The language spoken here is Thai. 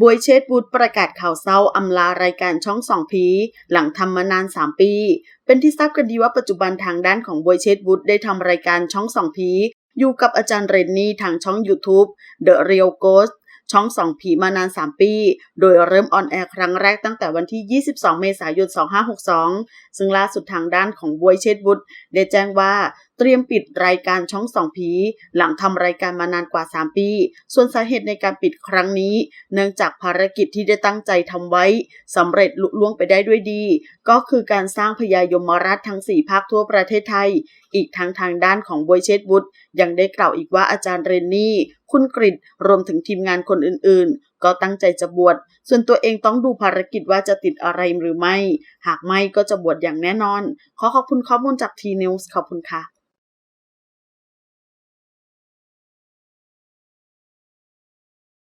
บวยเชษบุตรประกาศข่าวเศร้าอำลารายการช่องสองพี หลังทำมานาน 3 ปี เป็นที่ทราบกันดีว่าปัจจุบันทางด้านของบวยเชษบุตรได้ทำรายการช่องสองพี อยู่กับอาจารย์เรนนี่ทางช่อง YouTube The Real Ghost ช่องสองผีมานาน 3 ปี โดยเริ่มออนแอร์ครั้งแรกตั้งแต่วันที่ 22 เมษายน 2562 ซึ่งล่าสุดทางด้านของบวยเชษบุตรได้แจ้งว่า เตรียมปิดรายการช่องสองผีหลังทำรายการมานานกว่า 3 ปี ส่วนสาเหตุในการปิดครั้งนี้ เนื่องจากภารกิจที่ได้ตั้งใจทำไว้สำเร็จลุล่วงไปได้ด้วยดี ก็คือการสร้างพญายมราชทั้ง 4 ภาคทั่วประเทศไทย อีกทั้งทางด้านของบวยเชษบุตรยังได้กล่าวอีกว่าอาจารย์เรนนี่ คุณกริดรวมถึงทีมงานคนอื่นๆ ก็ตั้งใจจะบวช ส่วนตัวเองต้องดูภารกิจว่าจะติดอะไรหรือไม่ หากไม่ก็จะบวชอย่างแน่นอน ขอขอบคุณข้อมูลจากทีนิวส์ขอบคุณค่ะ